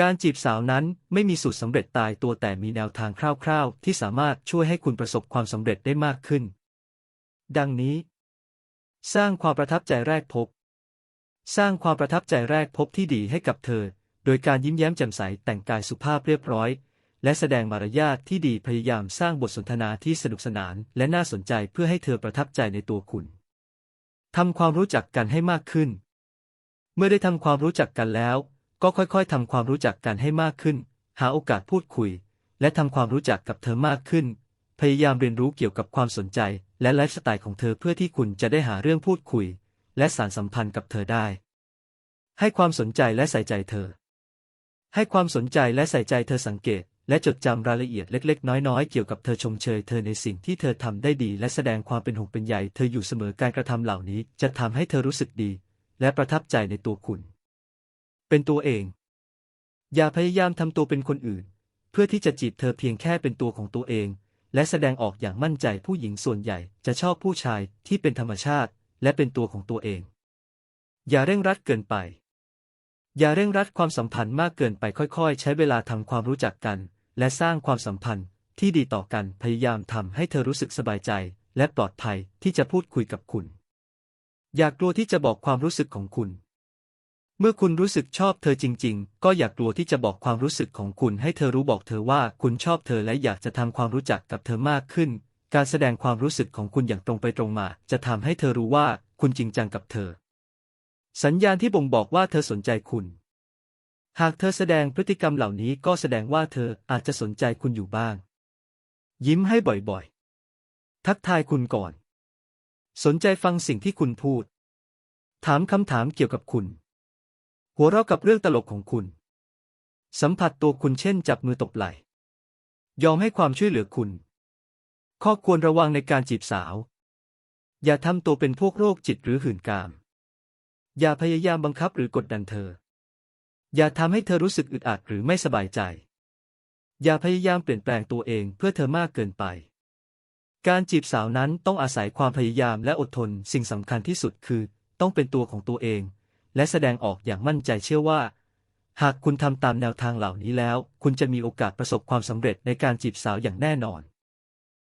การจีบสาวนั้นไม่มีสูตรสำเร็จตายตัวแต่มีแนวทางคร่าวๆ ที่สามารถช่วยให้คุณประสบความสำเร็จได้มากขึ้น ดังนี้ สร้างความประทับใจแรกพบ สร้างความประทับใจแรกพบที่ดีให้กับเธอ โดยการยิ้มแย้มแจ่มใสแต่งกายสุภาพเรียบร้อย และแสดงมารยาทที่ดีพยายามสร้างบทสนทนาที่สนุกสนาน และน่าสนใจเพื่อให้เธอประทับใจในตัวคุณทำความรู้จักกันให้มากขึ้น เมื่อได้ทำความรู้จักกันแล้ว ก็ค่อยๆทำความรู้จักกันให้มากขึ้น หาโอกาสพูดคุย และทำความรู้จักกับเธอมากขึ้น พยายามเรียนรู้เกี่ยวกับความสนใจ และไลฟ์สไตล์ของเธอเพื่อที่คุณจะได้หาเรื่องพูดคุย และสานสัมพันธ์กับเธอได้ ให้ความสนใจและใส่ใจเธอ ให้ความสนใจและใส่ใจเธอสังเกต และจดจำรายละเอียดเล็ก ๆ น้อยๆ เกี่ยวกับเธอชมเชยเธอในสิ่งที่เธอทำได้ดี และแสดงความเป็นห่วงเป็นใยเธออยู่เสมอการกระทำเหล่านี้จะทำให้เธอรู้สึกดี และประทับใจในตัวคุณ เป็นตัวเอง อย่าพยายามทำตัวเป็นคนอื่น เพื่อที่จะจีบเธอเพียงแค่เป็นตัวของตัวเอง และแสดงออกอย่างมั่นใจผู้หญิงส่วนใหญ่จะชอบผู้ชายที่เป็นธรรมชาติ และเป็นตัวของตัวเอง อย่าเร่งรัดเกินไป อย่าเร่งรัดความสัมพันธ์มากเกินไปค่อยๆ ใช้เวลาทำความรู้จักกัน และสร้างความสัมพันธ์ที่ดีต่อกันพยายามทำให้เธอรู้สึกสบายใจ และปลอดภัยที่จะพูดคุยกับคุณ อย่ากลัวที่จะบอกความรู้สึกของคุณ เมื่อคุณรู้สึกชอบเธอจริง ๆ ก็อย่ากลัวที่จะบอกความรู้สึกของคุณให้เธอรู้บอกเธอว่าคุณชอบเธอและอยากจะทำความรู้จักกับเธอมากขึ้น การแสดงความรู้สึกของคุณอย่างตรงไปตรงมา จะทำให้เธอรู้ว่าคุณจริงจังกับเธอ สัญญาณที่บ่งบอกว่าเธอสนใจคุณ หากเธอแสดงพฤติกรรมเหล่านี้ก็แสดงว่าเธออาจจะสนใจคุณอยู่บ้าง ยิ้มให้บ่อยๆ ทักทายคุณก่อน สนใจฟังสิ่งที่คุณพูด ถามคำถามเกี่ยวกับคุณ หัวเราะกับเรื่องตลกของคุณ สัมผัสตัวคุณเช่นจับมือตบไหล่ ยอมให้ความช่วยเหลือคุณ ข้อควรระวังในการจีบสาว อย่าทำตัวเป็นพวกโรคจิตหรือหื่นกาม อย่าพยายามบังคับหรือกดดันเธอ อย่าทำให้เธอรู้สึกอึดอัดหรือไม่สบายใจ อย่าพยายามเปลี่ยนแปลงตัวเองเพื่อเธอมากเกินไปการจีบสาวนั้นต้องอาศัยความพยายามและอดทน สิ่งสำคัญที่สุดคือ ต้องเป็นตัวของตัวเอง และแสดงออกอย่างมั่นใจเชื่อว่า หากคุณทำตามแนวทางเหล่านี้แล้ว คุณจะมีโอกาสประสบความสำเร็จในการจีบสาวอย่างแน่นอน